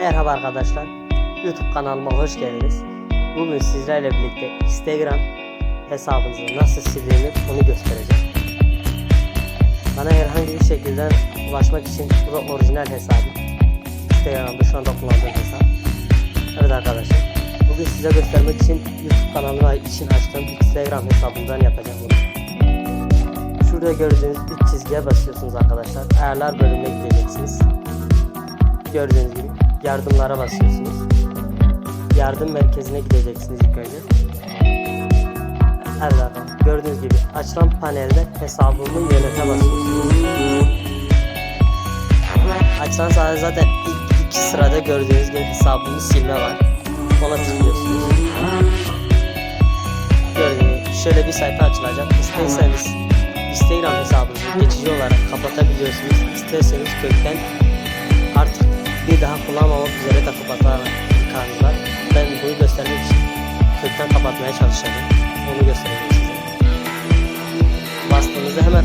Merhaba arkadaşlar. YouTube kanalıma hoş geldiniz. Bugün sizlerle birlikte Instagram hesabınızı nasıl sildiğini onu göstereceğim. Bana herhangi bir şekilde ulaşmak için bu da orijinal hesabım. Instagram'da şu anda kullandığım hesap. Evet arkadaşlar. Bugün size göstermek için YouTube kanalıma için açtığım Instagram hesabımdan yapacağım bunu. Şurada gördüğünüz üç çizgiye basıyorsunuz arkadaşlar. Ayarlar bölümüne gideceksiniz. Gördüğünüz gibi yardımlara basıyorsunuz. Yardım merkezine gideceksiniz ilk önce. Evet gördüğünüz gibi açılan panelde hesabımı yönete basıyorsunuz. Açılan sırada zaten ilk iki sırada gördüğünüz gibi hesabımı silme var. Ona tıklıyorsunuz. Gördüğünüz gibi şöyle bir sayfa açılacak. İsterseniz Instagram hesabınızı geçici olarak kapatabiliyorsunuz. İsterseniz kökten daha kullanmamak üzere de kapatma imkanınız var. Ben bunu göstermek için kökten kapatmaya çalışacağım. Onu göstereceğim size. Bastığınızda hemen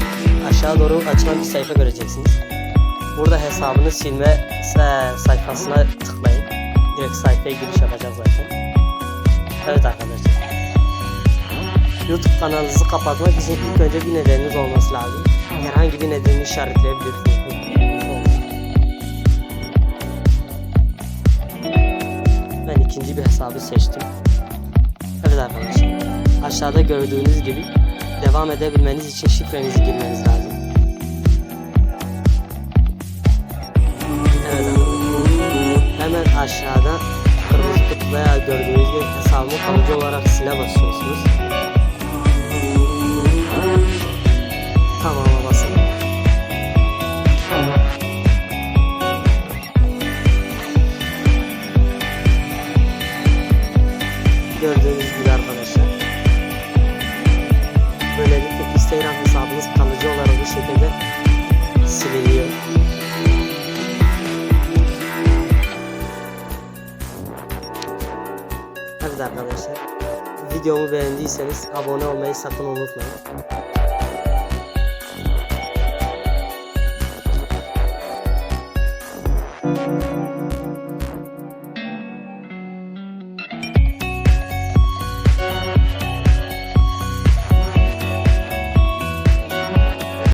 aşağı doğru açılan bir sayfa göreceksiniz. Burada hesabını silme sayfasına tıklayın. Direkt sayfaya giriş yapacağız zaten. Evet arkadaşlar. YouTube kanalınızı kapatmak için ilk önce bir nedeniniz olması lazım. Herhangi bir nedenini işaretleyebilirsiniz. İkinci bir hesabı seçtim. Evet arkadaşlar. Aşağıda gördüğünüz gibi devam edebilmeniz için şifrenizi girmeniz lazım. Evet. Hemen aşağıda kırmızı kutu gördüğünüz gibi hesabımı kalıcı olarak sile basıyorsunuz. Gördüğünüz gibi arkadaşlar. Böylelikle Instagram hesabınız kalıcı olarak bu şekilde siliniyor. Evet arkadaşlar. Videomu beğendiyseniz abone olmayı sakın unutmayın.